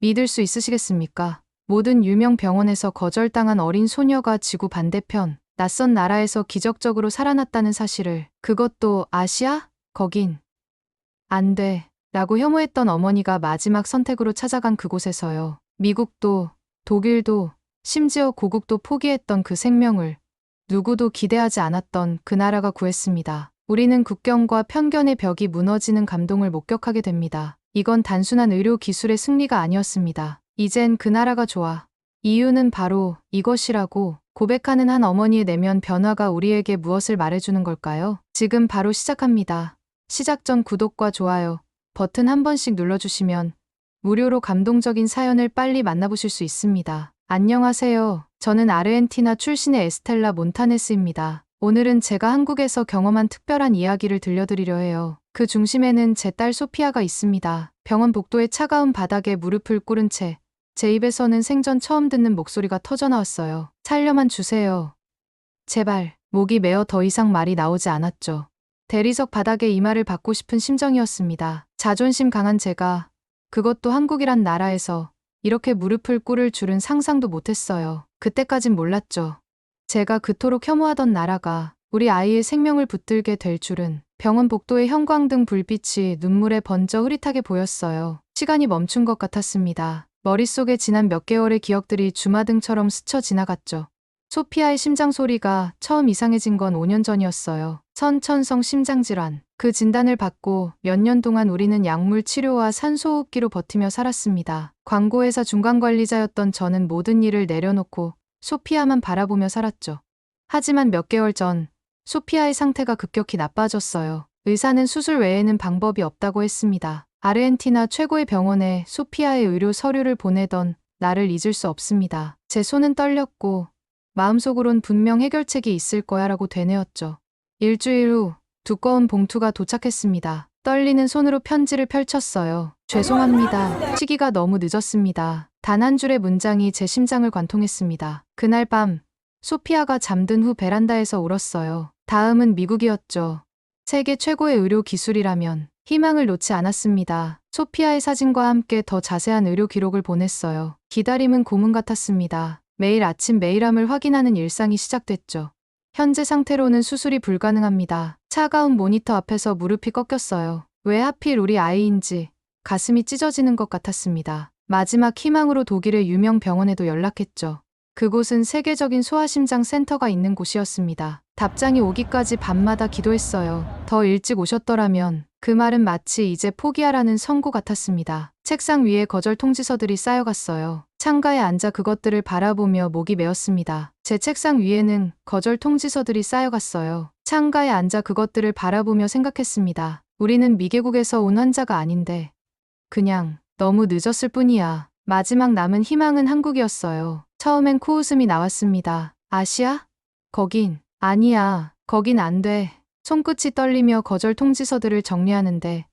믿을 수 있으시겠습니까? 모든 유명 병원에서 거절당한 어린 소녀가 지구 반대편, 낯선 나라에서 기적적으로 살아났다는 사실을, 그것도 아시아? 거긴. 안 돼. 라고 혐오했던 어머니가 마지막 선택으로 찾아간 그곳에서요. 미국도, 독일도, 심지어 고국도 포기했던 그 생명을 누구도 기대하지 않았던 그 나라가 구했습니다. 우리는 국경과 편견의 벽이 무너지는 감동을 목격하게 됩니다. 이건 단순한 의료 기술의 승리가 아니었습니다. 이젠 그 나라가 좋아. 이유는 바로 이것이라고 고백하는 한 어머니의 내면 변화가 우리에게 무엇을 말해주는 걸까요? 지금 바로 시작합니다. 시작 전 구독과 좋아요 버튼 한 번씩 눌러주시면 무료로 감동적인 사연을 빨리 만나보실 수 있습니다. 안녕하세요. 저는 아르헨티나 출신의 에스텔라 몬타네스입니다. 오늘은 제가 한국에서 경험한 특별한 이야기를 들려드리려 해요. 그 중심에는 제 딸 소피아가 있습니다. 병원 복도의 차가운 바닥에 무릎을 꿇은 채 제 입에서는 생전 처음 듣는 목소리가 터져나왔어요. 살려만 주세요. 제발, 목이 메어 더 이상 말이 나오지 않았죠. 대리석 바닥에 이마를 받고 싶은 심정이었습니다. 자존심 강한 제가 그것도 한국이란 나라에서 이렇게 무릎을 꿇을 줄은 상상도 못했어요. 그때까진 몰랐죠. 제가 그토록 혐오하던 나라가 우리 아이의 생명을 붙들게 될 줄은 병원 복도의 형광등 불빛이 눈물에 번져 흐릿하게 보였어요. 시간이 멈춘 것 같았습니다. 머릿속에 지난 몇 개월의 기억들이 주마등처럼 스쳐 지나갔죠. 소피아의 심장 소리가 처음 이상해진 건 5년 전이었어요. 선천성 심장질환. 그 진단을 받고 몇 년 동안 우리는 약물 치료와 산소호흡기로 버티며 살았습니다. 광고회사 중간관리자였던 저는 모든 일을 내려놓고 소피아만 바라보며 살았죠. 하지만 몇 개월 전 소피아의 상태가 급격히 나빠졌어요. 의사는 수술 외에는 방법이 없다고 했습니다. 아르헨티나 최고의 병원에 소피아의 의료 서류를 보내던 나를 잊을 수 없습니다. 제 손은 떨렸고 마음속으론 분명 해결책이 있을 거야라고 되뇌었죠. 일주일 후 두꺼운 봉투가 도착했습니다. 떨리는 손으로 편지를 펼쳤어요. 죄송합니다. 시기가 너무 늦었습니다. 단 한 줄의 문장이 제 심장을 관통했습니다. 그날 밤 소피아가 잠든 후 베란다에서 울었어요. 다음은 미국이었죠. 세계 최고의 의료 기술이라면 희망을 놓지 않았습니다. 소피아의 사진과 함께 더 자세한 의료 기록을 보냈어요. 기다림은 고문 같았습니다. 매일 아침 메일함을 확인하는 일상이 시작됐죠. 현재 상태로는 수술이 불가능합니다. 차가운 모니터 앞에서 무릎이 꺾였어요. 왜 하필 우리 아이인지 가슴이 찢어지는 것 같았습니다. 마지막 희망으로 독일의 유명 병원에도 연락했죠. 그곳은 세계적인 소아심장 센터가 있는 곳이었습니다. 답장이 오기까지 밤마다 기도했어요. 더 일찍 오셨더라면 그 말은 마치 이제 포기하라는 선고 같았습니다. 책상 위에 거절 통지서들이 쌓여갔어요. 창가에 앉아 그것들을 바라보며 목이 메었습니다. 제 책상 위에는 거절 통지서들이 쌓여갔어요. 창가에 앉아 그것들을 바라보며 생각했습니다. 우리는 미개국에서 온 환자가 아닌데 그냥 너무 늦었을 뿐이야. 마지막 남은 희망은 한국이었어요. 처음엔 코웃음이 나왔습니다. 아시아? 거긴 아니야. 거긴 안 돼. 손끝이 떨리며 거절 통지서들을 정리하는데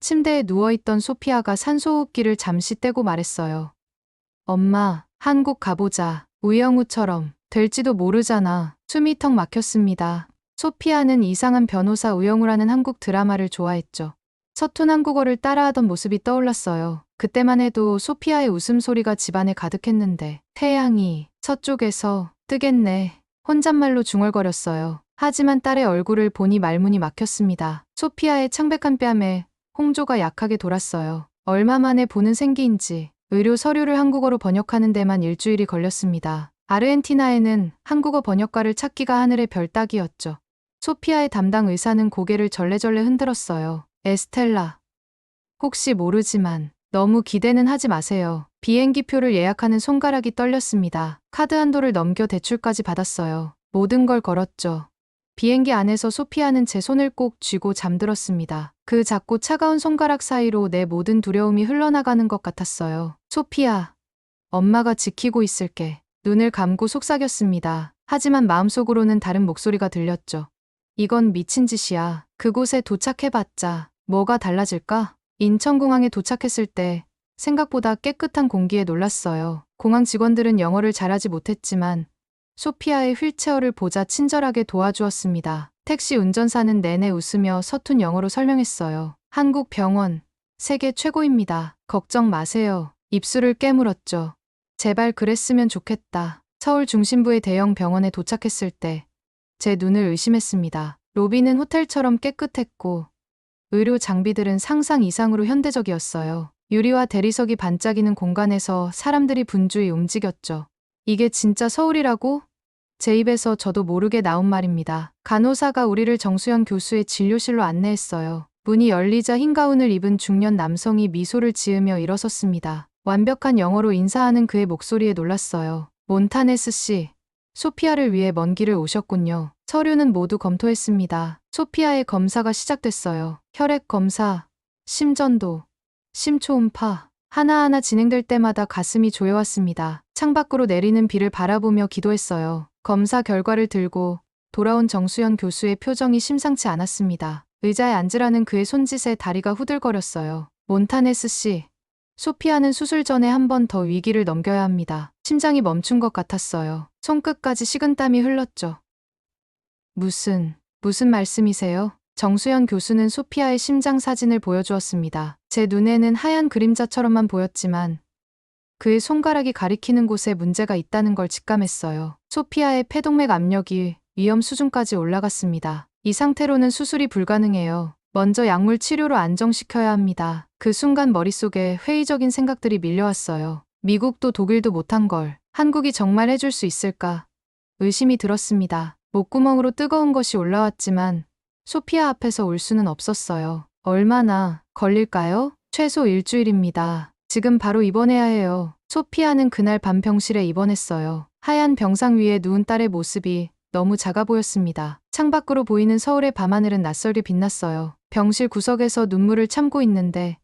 침대에 누워있던 소피아가 산소호흡기를 잠시 떼고 말했어요. 엄마, 한국 가보자. 우영우처럼. 될지도 모르잖아. 숨이 턱 막혔습니다. 소피아는 이상한 변호사 우영우라는 한국 드라마를 좋아했죠. 서툰 한국어를 따라하던 모습이 떠올랐어요. 그때만 해도 소피아의 웃음소리가 집안에 가득했는데 태양이 서쪽에서 뜨겠네. 혼잣말로 중얼거렸어요. 하지만 딸의 얼굴을 보니 말문이 막혔습니다. 소피아의 창백한 뺨에 홍조가 약하게 돌았어요. 얼마 만에 보는 생기인지 의료 서류를 한국어로 번역하는 데만 일주일이 걸렸습니다. 아르헨티나에는 한국어 번역가를 찾기가 하늘의 별 따기였죠. 소피아의 담당 의사는 고개를 절레절레 흔들었어요. 에스텔라. 혹시 모르지만 너무 기대는 하지 마세요. 비행기표를 예약하는 손가락이 떨렸습니다. 카드 한도를 넘겨 대출까지 받았어요. 모든 걸 걸었죠. 비행기 안에서 소피아는 제 손을 꼭 쥐고 잠들었습니다. 그 작고 차가운 손가락 사이로 내 모든 두려움이 흘러나가는 것 같았어요. 소피아, 엄마가 지키고 있을게. 눈을 감고 속삭였습니다. 하지만 마음속으로는 다른 목소리가 들렸죠. 이건 미친 짓이야. 그곳에 도착해봤자 뭐가 달라질까? 인천공항에 도착했을 때 생각보다 깨끗한 공기에 놀랐어요. 공항 직원들은 영어를 잘하지 못했지만 소피아의 휠체어를 보자 친절하게 도와주었습니다. 택시 운전사는 내내 웃으며 서툰 영어로 설명했어요. 한국 병원, 세계 최고입니다. 걱정 마세요. 입술을 깨물었죠. 제발 그랬으면 좋겠다. 서울 중심부의 대형 병원에 도착했을 때 제 눈을 의심했습니다. 로비는 호텔처럼 깨끗했고 의료 장비들은 상상 이상으로 현대적이었어요. 유리와 대리석이 반짝이는 공간에서 사람들이 분주히 움직였죠. 이게 진짜 서울이라고? 제 입에서 저도 모르게 나온 말입니다. 간호사가 우리를 정수현 교수의 진료실로 안내했어요. 문이 열리자 흰 가운을 입은 중년 남성이 미소를 지으며 일어섰습니다. 완벽한 영어로 인사하는 그의 목소리에 놀랐어요. 몬타네스 씨, 소피아를 위해 먼 길을 오셨군요. 서류는 모두 검토했습니다. 소피아의 검사가 시작됐어요. 혈액 검사, 심전도, 심초음파. 하나하나 진행될 때마다 가슴이 조여왔습니다. 창밖으로 내리는 비를 바라보며 기도했어요. 검사 결과를 들고 돌아온 정수현 교수의 표정이 심상치 않았습니다. 의자에 앉으라는 그의 손짓에 다리가 후들거렸어요. 몬타네스 씨, 소피아는 수술 전에 한 번 더 위기를 넘겨야 합니다. 심장이 멈춘 것 같았어요. 손끝까지 식은땀이 흘렀죠. 무슨, 무슨 말씀이세요? 정수현 교수는 소피아의 심장 사진을 보여주었습니다. 제 눈에는 하얀 그림자처럼만 보였지만 그의 손가락이 가리키는 곳에 문제가 있다는 걸 직감했어요. 소피아의 폐동맥 압력이 위험 수준까지 올라갔습니다. 이 상태로는 수술이 불가능해요. 먼저 약물 치료로 안정시켜야 합니다. 그 순간 머릿속에 회의적인 생각들이 밀려왔어요. 미국도 독일도 못한 걸 한국이 정말 해줄 수 있을까? 의심이 들었습니다. 목구멍으로 뜨거운 것이 올라왔지만 소피아 앞에서 올 수는 없었어요. 얼마나 걸릴까요? 최소 일주일입니다. 지금 바로 입원해야 해요. 소피아는 그날 밤 병실에 입원했어요. 하얀 병상 위에 누운 딸의 모습이 너무 작아 보였습니다. 창밖으로 보이는 서울의 밤하늘은 낯설게 빛났어요. 병실 구석에서 눈물을 참고 있는데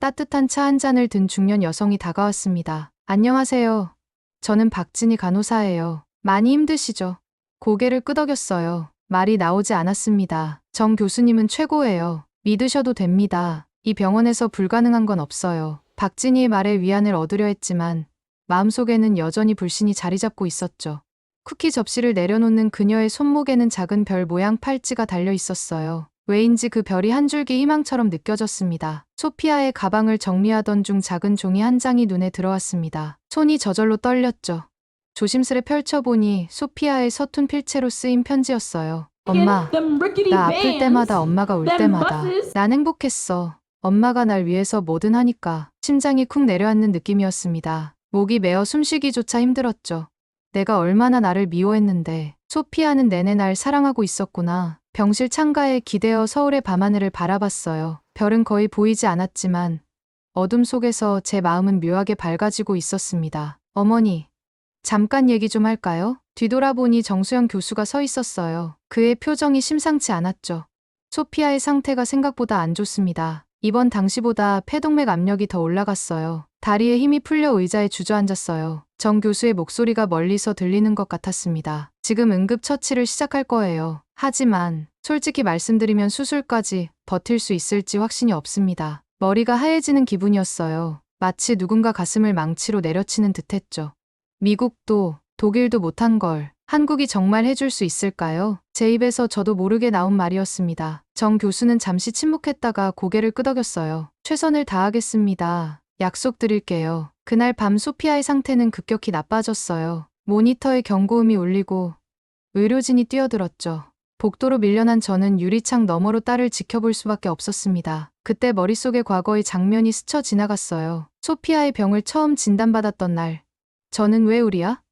따뜻한 차 한 잔을 든 중년 여성이 다가왔습니다. 안녕하세요. 저는 박진희 간호사예요. 많이 힘드시죠? 고개를 끄덕였어요. 말이 나오지 않았습니다. 정 교수님은 최고예요. 믿으셔도 됩니다. 이 병원에서 불가능한 건 없어요. 박진희의 말에 위안을 얻으려 했지만 마음속에는 여전히 불신이 자리 잡고 있었죠. 쿠키 접시를 내려놓는 그녀의 손목에는 작은 별 모양 팔찌가 달려 있었어요. 왜인지 그 별이 한 줄기 희망처럼 느껴졌습니다. 소피아의 가방을 정리하던 중 작은 종이 한 장이 눈에 들어왔습니다. 손이 저절로 떨렸죠. 조심스레 펼쳐보니 소피아의 서툰 필체로 쓰인 편지였어요. 엄마, 나 아플 때마다 엄마가 올 때마다 난 행복했어. 엄마가 날 위해서 뭐든 하니까 심장이 쿵 내려앉는 느낌이었습니다. 목이 메어 숨쉬기조차 힘들었죠. 내가 얼마나 나를 미워했는데 소피아는 내내 날 사랑하고 있었구나. 병실 창가에 기대어 서울의 밤하늘을 바라봤어요. 별은 거의 보이지 않았지만 어둠 속에서 제 마음은 묘하게 밝아지고 있었습니다. 어머니, 잠깐 얘기 좀 할까요? 뒤돌아보니 정수영 교수가 서 있었어요. 그의 표정이 심상치 않았죠. 소피아의 상태가 생각보다 안 좋습니다. 이번 당시보다 폐동맥 압력이 더 올라갔어요. 다리에 힘이 풀려 의자에 주저앉았어요. 정 교수의 목소리가 멀리서 들리는 것 같았습니다. 지금 응급 처치를 시작할 거예요. 하지만 솔직히 말씀드리면 수술까지 버틸 수 있을지 확신이 없습니다. 머리가 하얘지는 기분이었어요. 마치 누군가 가슴을 망치로 내려치는 듯했죠. 미국도 독일도 못한 걸 한국이 정말 해줄 수 있을까요? 제 입에서 저도 모르게 나온 말이었습니다. 정 교수는 잠시 침묵했다가 고개를 끄덕였어요. 최선을 다하겠습니다. 약속드릴게요. 그날 밤 소피아의 상태는 급격히 나빠졌어요. 모니터에 경고음이 울리고 의료진이 뛰어들었죠. 복도로 밀려난 저는 유리창 너머로 딸을 지켜볼 수밖에 없었습니다. 그때 머릿속에 과거의 장면이 스쳐 지나갔어요. 소피아의 병을 처음 진단받았던 날. 저는 왜 우리야?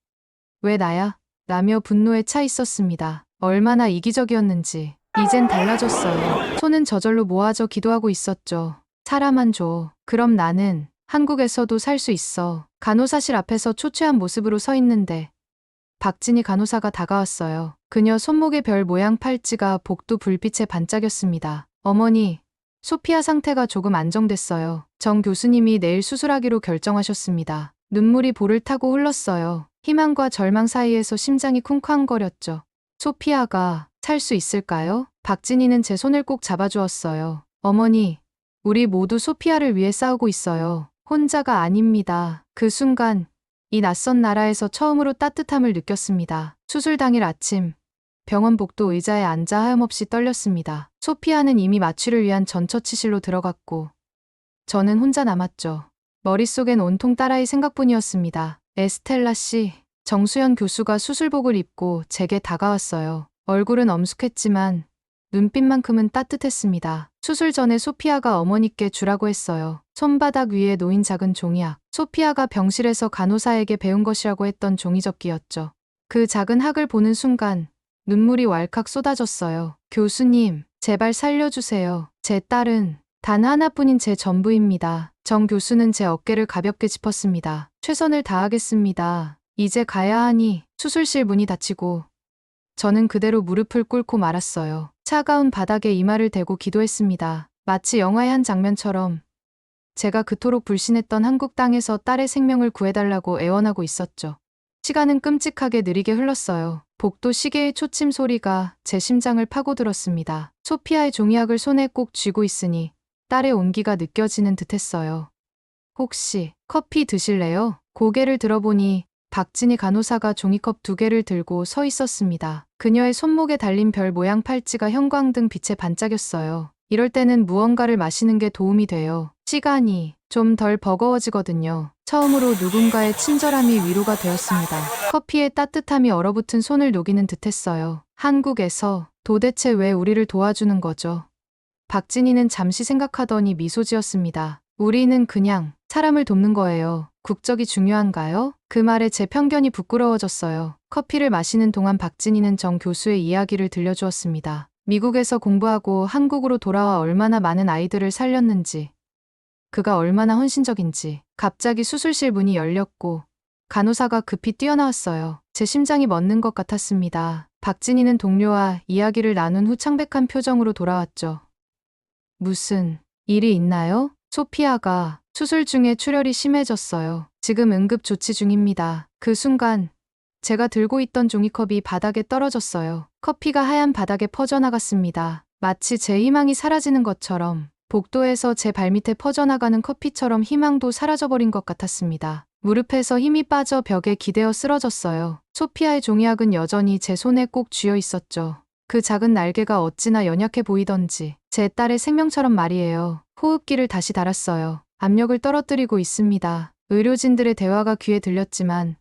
왜 나야? 라며 분노에 차 있었습니다. 얼마나 이기적이었는지. 이젠 달라졌어요. 손은 저절로 모아져 기도하고 있었죠. 사람만 줘. 그럼 나는 한국에서도 살 수 있어. 간호사실 앞에서 초췌한 모습으로 서 있는데 박진희 간호사가 다가왔어요. 그녀 손목의 별 모양 팔찌가 복도 불빛에 반짝였습니다. 어머니, 소피아 상태가 조금 안정됐어요. 정 교수님이 내일 수술하기로 결정하셨습니다. 눈물이 볼을 타고 흘렀어요. 희망과 절망 사이에서 심장이 쿵쾅거렸죠. 소피아가 살 수 있을까요? 박진희는 제 손을 꼭 잡아주었어요. 어머니, 우리 모두 소피아를 위해 싸우고 있어요. 혼자가 아닙니다. 그 순간 이 낯선 나라에서 처음으로 따뜻함을 느꼈습니다. 수술 당일 아침 병원 복도 의자에 앉아 하염없이 떨렸습니다. 소피아는 이미 마취를 위한 전처치실로 들어갔고 저는 혼자 남았죠. 머릿속엔 온통 딸아이 생각뿐이었습니다. 에스텔라 씨, 정수연 교수가 수술복을 입고 제게 다가왔어요. 얼굴은 엄숙했지만 눈빛만큼은 따뜻했습니다. 수술 전에 소피아가 어머니께 주라고 했어요. 손바닥 위에 놓인 작은 종이학. 소피아가 병실에서 간호사에게 배운 것이라고 했던 종이접기였죠. 그 작은 학을 보는 순간 눈물이 왈칵 쏟아졌어요. 교수님, 제발 살려주세요. 제 딸은 단 하나뿐인 제 전부입니다. 정 교수는 제 어깨를 가볍게 짚었습니다. 최선을 다하겠습니다. 이제 가야 하니 수술실 문이 닫히고 저는 그대로 무릎을 꿇고 말았어요. 차가운 바닥에 이마를 대고 기도했습니다. 마치 영화의 한 장면처럼 제가 그토록 불신했던 한국 땅에서 딸의 생명을 구해달라고 애원하고 있었죠. 시간은 끔찍하게 느리게 흘렀어요. 복도 시계의 초침 소리가 제 심장을 파고들었습니다. 소피아의 종이학을 손에 꼭 쥐고 있으니 딸의 온기가 느껴지는 듯했어요. 혹시 커피 드실래요? 고개를 들어보니 박진희 간호사가 종이컵 두 개를 들고 서 있었습니다. 그녀의 손목에 달린 별 모양 팔찌가 형광등 빛에 반짝였어요. 이럴 때는 무언가를 마시는 게 도움이 돼요. 시간이 좀 덜 버거워지거든요. 처음으로 누군가의 친절함이 위로가 되었습니다. 커피의 따뜻함이 얼어붙은 손을 녹이는 듯했어요. 한국에서 도대체 왜 우리를 도와주는 거죠? 박진희는 잠시 생각하더니 미소 지었습니다. 우리는 그냥 사람을 돕는 거예요. 국적이 중요한가요? 그 말에 제 편견이 부끄러워졌어요. 커피를 마시는 동안 박진희는 정 교수의 이야기를 들려주었습니다. 미국에서 공부하고 한국으로 돌아와 얼마나 많은 아이들을 살렸는지, 그가 얼마나 헌신적인지, 갑자기 수술실 문이 열렸고, 간호사가 급히 뛰어나왔어요. 제 심장이 멎는 것 같았습니다. 박진희는 동료와 이야기를 나눈 후 창백한 표정으로 돌아왔죠. 무슨 일이 있나요? 소피아가 수술 중에 출혈이 심해졌어요. 지금 응급 조치 중입니다. 그 순간 제가 들고 있던 종이컵이 바닥에 떨어졌어요. 커피가 하얀 바닥에 퍼져나갔습니다. 마치 제 희망이 사라지는 것처럼 복도에서 제 발밑에 퍼져나가는 커피처럼 희망도 사라져버린 것 같았습니다. 무릎에서 힘이 빠져 벽에 기대어 쓰러졌어요. 소피아의 종이학은 여전히 제 손에 꼭 쥐어 있었죠. 그 작은 날개가 어찌나 연약해 보이던지 제 딸의 생명처럼 말이에요. 호흡기를 다시 달았어요. 압력을 떨어뜨리고 있습니다. 의료진들의 대화가 귀에 들렸지만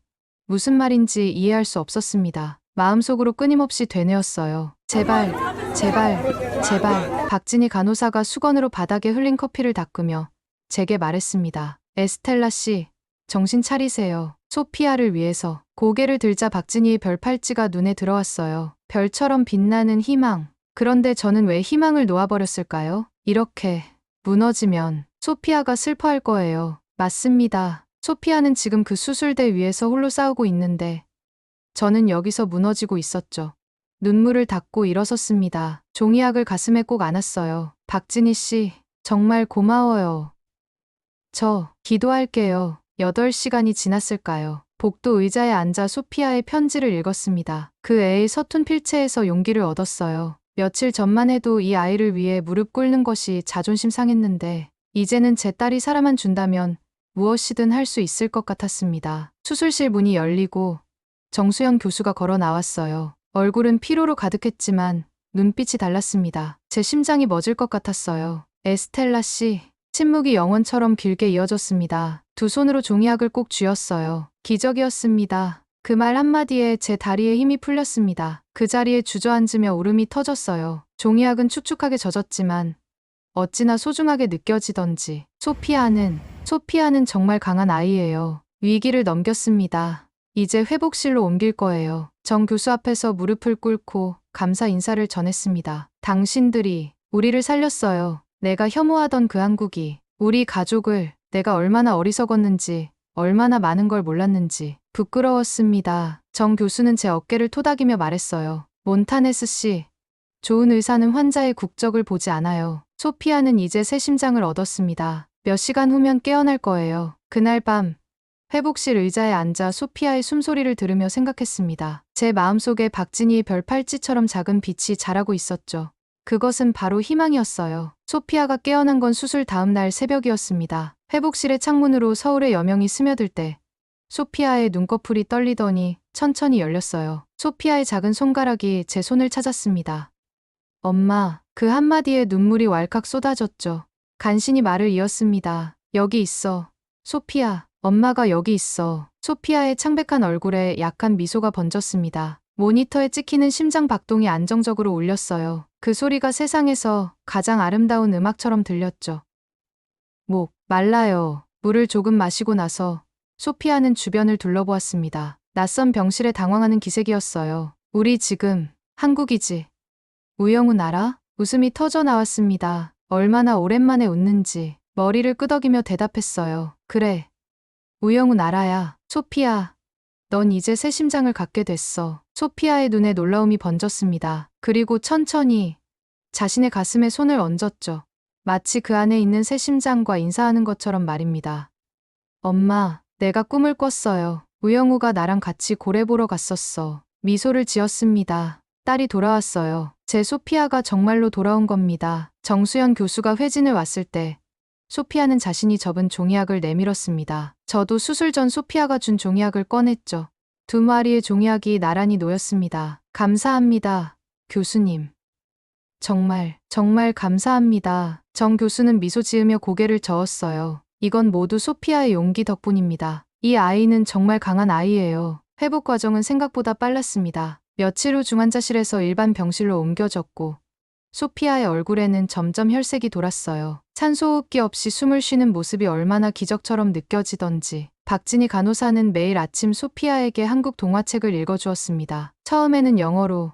무슨 말인지 이해할 수 없었습니다. 마음속으로 끊임없이 되뇌었어요. 제발, 제발, 제발. 박진희 간호사가 수건으로 바닥에 흘린 커피를 닦으며 제게 말했습니다. 에스텔라 씨, 정신 차리세요. 소피아를 위해서. 고개를 들자 박진희의 별 팔찌가 눈에 들어왔어요. 별처럼 빛나는 희망. 그런데 저는 왜 희망을 놓아버렸을까요? 이렇게 무너지면 소피아가 슬퍼할 거예요. 맞습니다. 소피아는 지금 그 수술대 위에서 홀로 싸우고 있는데 저는 여기서 무너지고 있었죠. 눈물을 닦고 일어섰습니다. 종이학을 가슴에 꼭 안았어요. 박진희 씨, 정말 고마워요. 저 기도할게요. 8시간이 지났을까요? 복도 의자에 앉아 소피아의 편지를 읽었습니다. 그 애의 서툰 필체에서 용기를 얻었어요. 며칠 전만 해도 이 아이를 위해 무릎 꿇는 것이 자존심 상했는데 이제는 제 딸이 사람만 준다면 무엇이든 할 수 있을 것 같았습니다. 수술실 문이 열리고 정수영 교수가 걸어 나왔어요. 얼굴은 피로로 가득했지만 눈빛이 달랐습니다. 제 심장이 멎을 것 같았어요. 에스텔라 씨, 침묵이 영원처럼 길게 이어졌습니다. 두 손으로 종이학을 꼭 쥐었어요. 기적이었습니다. 그 말 한마디에 제 다리에 힘이 풀렸습니다. 그 자리에 주저앉으며 울음이 터졌어요. 종이학은 축축하게 젖었지만 어찌나 소중하게 느껴지던지. 소피아는, 소피아는 정말 강한 아이예요. 위기를 넘겼습니다. 이제 회복실로 옮길 거예요. 정 교수 앞에서 무릎을 꿇고 감사 인사를 전했습니다. 당신들이 우리를 살렸어요. 내가 혐오하던 그 한국이 우리 가족을 내가 얼마나 어리석었는지 얼마나 많은 걸 몰랐는지 부끄러웠습니다. 정 교수는 제 어깨를 토닥이며 말했어요. 몬타네스 씨, 좋은 의사는 환자의 국적을 보지 않아요. 소피아는 이제 새 심장을 얻었습니다. 몇 시간 후면 깨어날 거예요. 그날 밤 회복실 의자에 앉아 소피아의 숨소리를 들으며 생각했습니다. 제 마음속에 박진희의 별팔찌처럼 작은 빛이 자라고 있었죠. 그것은 바로 희망이었어요. 소피아가 깨어난 건 수술 다음 날 새벽이었습니다. 회복실의 창문으로 서울의 여명이 스며들 때 소피아의 눈꺼풀이 떨리더니 천천히 열렸어요. 소피아의 작은 손가락이 제 손을 찾았습니다. 엄마, 그 한마디에 눈물이 왈칵 쏟아졌죠. 간신히 말을 이었습니다. 여기 있어. 소피아, 엄마가 여기 있어. 소피아의 창백한 얼굴에 약한 미소가 번졌습니다. 모니터에 찍히는 심장 박동이 안정적으로 울렸어요. 그 소리가 세상에서 가장 아름다운 음악처럼 들렸죠. 목, 말라요. 물을 조금 마시고 나서 소피아는 주변을 둘러보았습니다. 낯선 병실에 당황하는 기색이었어요. 우리 지금 한국이지. 우영우 알아? 웃음이 터져 나왔습니다. 얼마나 오랜만에 웃는지 머리를 끄덕이며 대답했어요. 그래. 우영우 알아야. 소피아. 넌 이제 새 심장을 갖게 됐어. 소피아의 눈에 놀라움이 번졌습니다. 그리고 천천히 자신의 가슴에 손을 얹었죠. 마치 그 안에 있는 새 심장과 인사하는 것처럼 말입니다. 엄마, 내가 꿈을 꿨어요. 우영우가 나랑 같이 고래 보러 갔었어. 미소를 지었습니다. 딸이 돌아왔어요. 제 소피아가 정말로 돌아온 겁니다. 정수연 교수가 회진을 왔을 때 소피아는 자신이 접은 종이약을 내밀었습니다. 저도 수술 전 소피아가 준 종이약을 꺼냈죠. 두 마리의 종이약이 나란히 놓였습니다. 감사합니다. 교수님. 정말, 정말 감사합니다. 정 교수는 미소 지으며 고개를 저었어요. 이건 모두 소피아의 용기 덕분입니다. 이 아이는 정말 강한 아이예요. 회복 과정은 생각보다 빨랐습니다. 며칠 후 중환자실에서 일반 병실로 옮겨졌고, 소피아의 얼굴에는 점점 혈색이 돌았어요. 산소호흡기 없이 숨을 쉬는 모습이 얼마나 기적처럼 느껴지던지. 박진희 간호사는 매일 아침 소피아에게 한국 동화책을 읽어주었습니다. 처음에는 영어로,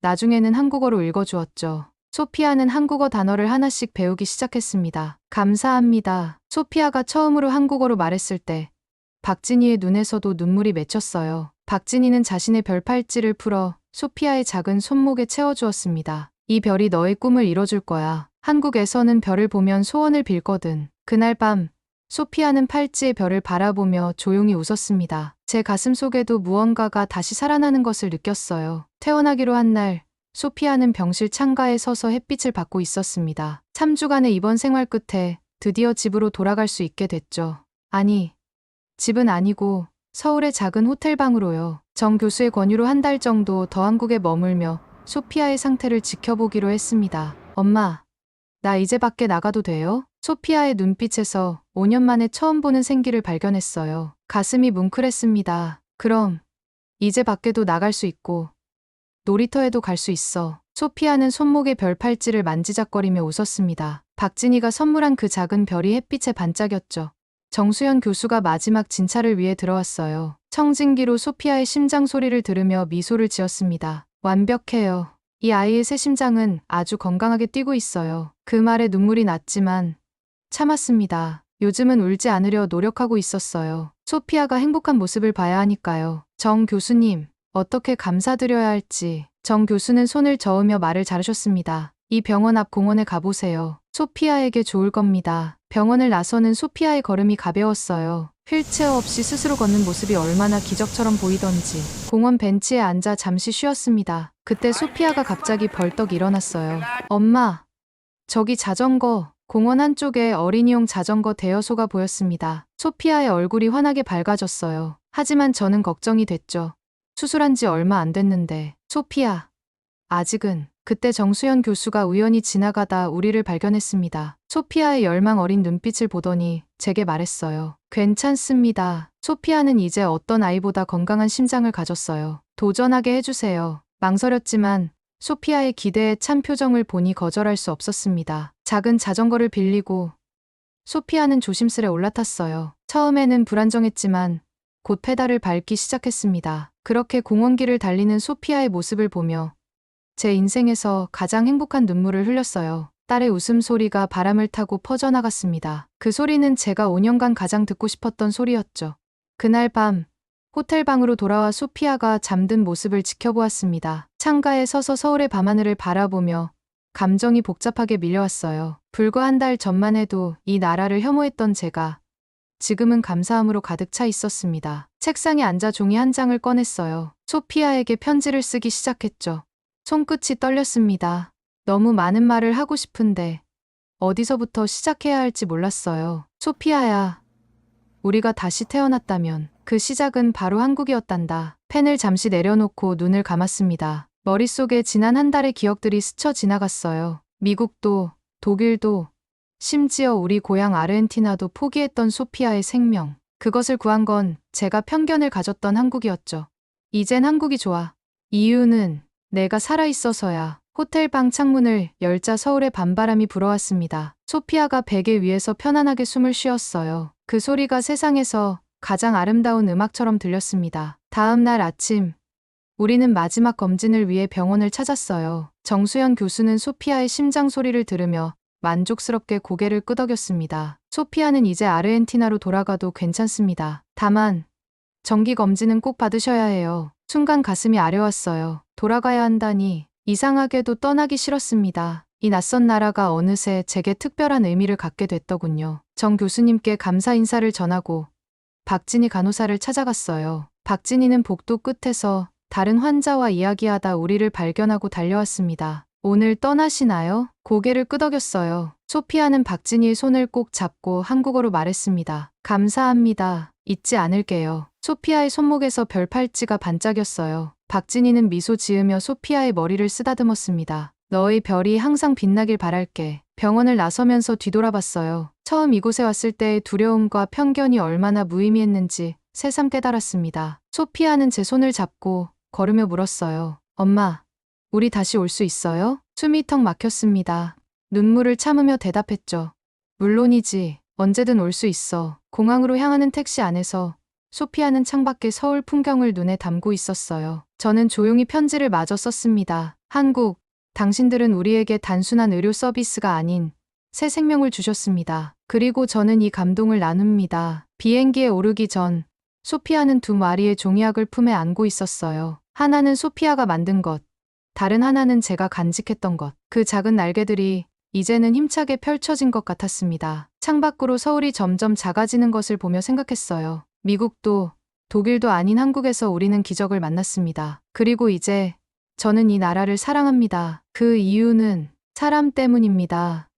나중에는 한국어로 읽어주었죠. 소피아는 한국어 단어를 하나씩 배우기 시작했습니다. 감사합니다. 소피아가 처음으로 한국어로 말했을 때 박진희의 눈에서도 눈물이 맺혔어요. 박진희는 자신의 별 팔찌를 풀어 소피아의 작은 손목에 채워주었습니다. 이 별이 너의 꿈을 이뤄줄 거야. 한국에서는 별을 보면 소원을 빌거든. 그날 밤 소피아는 팔찌의 별을 바라보며 조용히 웃었습니다. 제 가슴 속에도 무언가가 다시 살아나는 것을 느꼈어요. 퇴원하기로 한 날, 소피아는 병실 창가에 서서 햇빛을 받고 있었습니다. 3주간의 입원 생활 끝에 드디어 집으로 돌아갈 수 있게 됐죠. 아니, 집은 아니고 서울의 작은 호텔방으로요. 정 교수의 권유로 한 달 정도 더 한국에 머물며 소피아의 상태를 지켜보기로 했습니다. 엄마, 나 이제 밖에 나가도 돼요? 소피아의 눈빛에서 5년 만에 처음 보는 생기를 발견했어요. 가슴이 뭉클했습니다. 그럼, 이제 밖에도 나갈 수 있고, 놀이터에도 갈 수 있어. 소피아는 손목에 별 팔찌를 만지작거리며 웃었습니다. 박진희가 선물한 그 작은 별이 햇빛에 반짝였죠. 정수연 교수가 마지막 진찰을 위해 들어왔어요. 청진기로 소피아의 심장 소리를 들으며 미소를 지었습니다. 완벽해요. 이 아이의 새 심장은 아주 건강하게 뛰고 있어요. 그 말에 눈물이 났지만 참았습니다. 요즘은 울지 않으려 노력하고 있었어요. 소피아가 행복한 모습을 봐야 하니까요. 정 교수님, 어떻게 감사드려야 할지. 정 교수는 손을 저으며 말을 자르셨습니다. 이 병원 앞 공원에 가보세요. 소피아에게 좋을 겁니다. 병원을 나서는 소피아의 걸음이 가벼웠어요. 휠체어 없이 스스로 걷는 모습이 얼마나 기적처럼 보이던지. 공원 벤치에 앉아 잠시 쉬었습니다. 그때 소피아가 갑자기 벌떡 일어났어요. 엄마, 저기 자전거. 공원 한쪽에 어린이용 자전거 대여소가 보였습니다. 소피아의 얼굴이 환하게 밝아졌어요. 하지만 저는 걱정이 됐죠. 수술한 지 얼마 안 됐는데. 소피아. 아직은. 그때 정수연 교수가 우연히 지나가다 우리를 발견했습니다. 소피아의 열망 어린 눈빛을 보더니 제게 말했어요. 괜찮습니다. 소피아는 이제 어떤 아이보다 건강한 심장을 가졌어요. 도전하게 해주세요. 망설였지만 소피아의 기대에 찬 표정을 보니 거절할 수 없었습니다. 작은 자전거를 빌리고 소피아는 조심스레 올라탔어요. 처음에는 불안정했지만 곧 페달을 밟기 시작했습니다. 그렇게 공원길을 달리는 소피아의 모습을 보며 제 인생에서 가장 행복한 눈물을 흘렸어요. 딸의 웃음소리가 바람을 타고 퍼져나갔습니다. 그 소리는 제가 5년간 가장 듣고 싶었던 소리였죠. 그날 밤, 호텔 방으로 돌아와 소피아가 잠든 모습을 지켜보았습니다. 창가에 서서 서울의 밤하늘을 바라보며 감정이 복잡하게 밀려왔어요. 불과 한 달 전만 해도 이 나라를 혐오했던 제가 지금은 감사함으로 가득 차 있었습니다. 책상에 앉아 종이 한 장을 꺼냈어요. 소피아에게 편지를 쓰기 시작했죠. 손끝이 떨렸습니다. 너무 많은 말을 하고 싶은데 어디서부터 시작해야 할지 몰랐어요. 소피아야, 우리가 다시 태어났다면 그 시작은 바로 한국이었단다. 펜을 잠시 내려놓고 눈을 감았습니다. 머릿속에 지난 한 달의 기억들이 스쳐 지나갔어요. 미국도, 독일도, 심지어 우리 고향 아르헨티나도 포기했던 소피아의 생명. 그것을 구한 건 제가 편견을 가졌던 한국이었죠. 이젠 한국이 좋아. 이유는 내가 살아있어서야. 호텔 방 창문을 열자 서울의 밤바람이 불어왔습니다. 소피아가 베개 위에서 편안하게 숨을 쉬었어요. 그 소리가 세상에서 가장 아름다운 음악처럼 들렸습니다. 다음 날 아침, 우리는 마지막 검진을 위해 병원을 찾았어요. 정수연 교수는 소피아의 심장 소리를 들으며 만족스럽게 고개를 끄덕였습니다. 소피아는 이제 아르헨티나로 돌아가도 괜찮습니다. 다만, 정기 검진은 꼭 받으셔야 해요. 순간 가슴이 아려왔어요. 돌아가야 한다니, 이상하게도 떠나기 싫었습니다. 이 낯선 나라가 어느새 제게 특별한 의미를 갖게 됐더군요. 정 교수님께 감사 인사를 전하고 박진희 간호사를 찾아갔어요. 박진희는 복도 끝에서 다른 환자와 이야기하다 우리를 발견하고 달려왔습니다. 오늘 떠나시나요? 고개를 끄덕였어요. 소피아는 박진희의 손을 꼭 잡고 한국어로 말했습니다. 감사합니다. 잊지 않을게요. 소피아의 손목에서 별 팔찌가 반짝였어요. 박진희는 미소 지으며 소피아의 머리를 쓰다듬었습니다. 너의 별이 항상 빛나길 바랄게. 병원을 나서면서 뒤돌아봤어요. 처음 이곳에 왔을 때의 두려움과 편견이 얼마나 무의미했는지 새삼 깨달았습니다. 소피아는 제 손을 잡고 걸으며 물었어요. 엄마, 우리 다시 올 수 있어요? 숨이 턱 막혔습니다. 눈물을 참으며 대답했죠. 물론이지. 언제든 올 수 있어. 공항으로 향하는 택시 안에서 소피아는 창밖의 서울 풍경을 눈에 담고 있었어요. 저는 조용히 편지를 마저 썼습니다. 한국, 당신들은 우리에게 단순한 의료 서비스가 아닌 새 생명을 주셨습니다. 그리고 저는 이 감동을 나눕니다. 비행기에 오르기 전 소피아는 두 마리의 종이학을 품에 안고 있었어요. 하나는 소피아가 만든 것, 다른 하나는 제가 간직했던 것. 그 작은 날개들이 이제는 힘차게 펼쳐진 것 같았습니다. 창밖으로 서울이 점점 작아지는 것을 보며 생각했어요. 미국도 독일도 아닌 한국에서 우리는 기적을 만났습니다. 그리고 이제 저는 이 나라를 사랑합니다. 그 이유는 사람 때문입니다.